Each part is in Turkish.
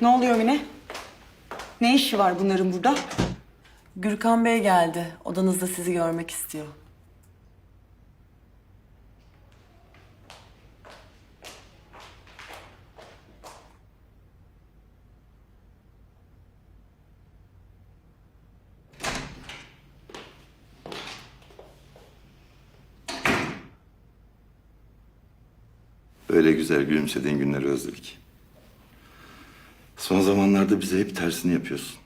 Ne oluyor Mine? Ne işi var bunların burada? Gürkan Bey geldi. Odanızda sizi görmek istiyor. Böyle güzel gülümsediğin günleri özledik. Son zamanlarda bize hep tersini yapıyorsun.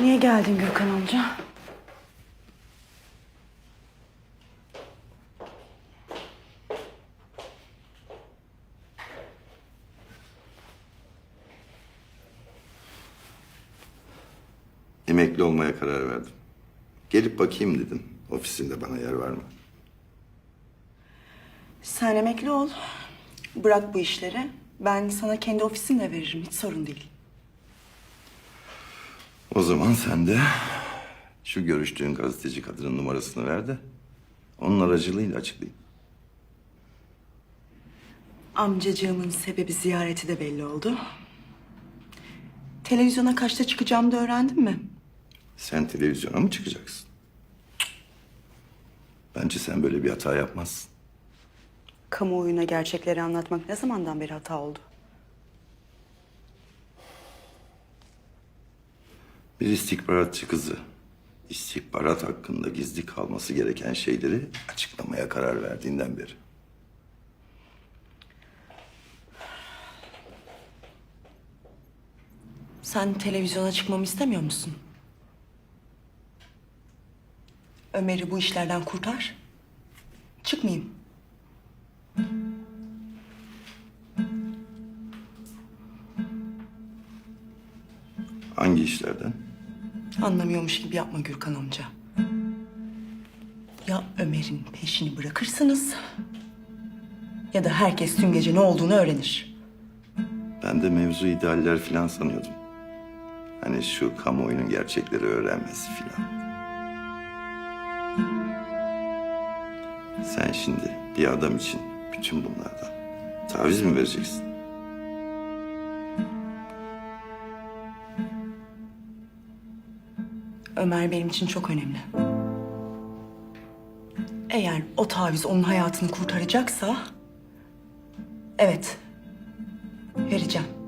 Niye geldin Gürkan amca? Emekli olmaya karar verdim. Gelip bakayım dedim. Ofisinde bana yer var mı? Sen emekli ol. Bırak bu işleri. Ben sana kendi ofisimle veririm. Hiç sorun değil. O zaman sen de şu görüştüğün gazeteci kadının numarasını ver de onun aracılığıyla açıklayayım. Amcacığımın sebebi ziyareti de belli oldu. Televizyona kaçta çıkacağımı da öğrendin mi? Sen televizyona mı çıkacaksın? Bence sen böyle bir hata yapmazsın. Kamuoyuna gerçekleri anlatmak ne zamandan beri hata oldu? Bir istihbaratçı kızı istihbarat hakkında gizli kalması gereken şeyleri açıklamaya karar verdiğinden beri. Sen televizyona çıkmamı istemiyor musun? Ömer'i bu işlerden kurtar. Çıkmayayım. Hangi işlerden? Anlamıyormuş gibi yapma Gürkan amca. Ya Ömer'in peşini bırakırsınız... ...ya da herkes tüm gece ne olduğunu öğrenir. Ben de mevzu idealler falan sanıyordum. Hani şu kamuoyunun gerçekleri öğrenmesi falan. Sen şimdi bir adam için bütün bunlardan taviz mi vereceksin? Ömer benim için çok önemli. Eğer o taviz onun hayatını kurtaracaksa... ...evet, vereceğim.